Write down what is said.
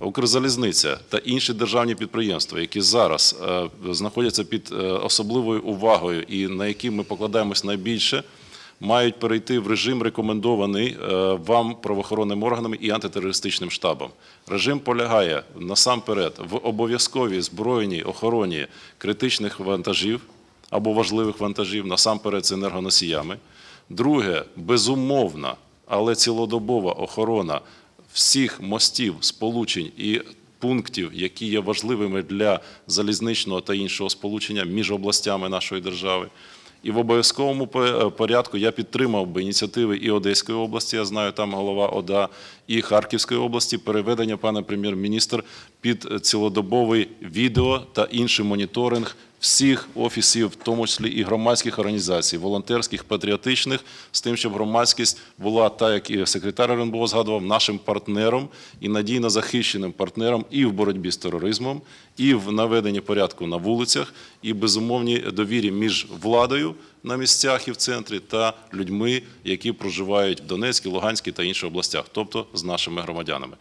Укрзалізниця та інші державні підприємства, які зараз е, знаходяться під е, особливою увагою і на які ми покладаємось найбільше, мають перейти в режим рекомендований е, вам правоохоронними органами і антитерористичним штабом. Режим полягає насамперед в обов'язковій збройній охороні критичних вантажів або важливих вантажів, насамперед з енергоносіями. Друге, безумовна, але цілодобова охорона всіх мостів, сполучень і пунктів, які є важливими для залізничного та іншого сполучення між областями нашої держави. І в обов'язковому порядку я підтримав би ініціативи і Одеської області, я знаю, там голова ОДА, і Харківської області, переведення, пане прем'єр-міністр, під цілодобовий відео та інший моніторинг всіх офісів, в тому числі і громадських організацій, волонтерських, патріотичних, з тим, щоб громадськість була, так як і секретар РНБО згадував, нашим партнером і надійно захищеним партнером і в боротьбі з тероризмом, і в наведенні порядку на вулицях, і безумовній довірі між владою на місцях і в центрі та людьми, які проживають в Донецькій, Луганській та інших областях, тобто з нашими громадянами.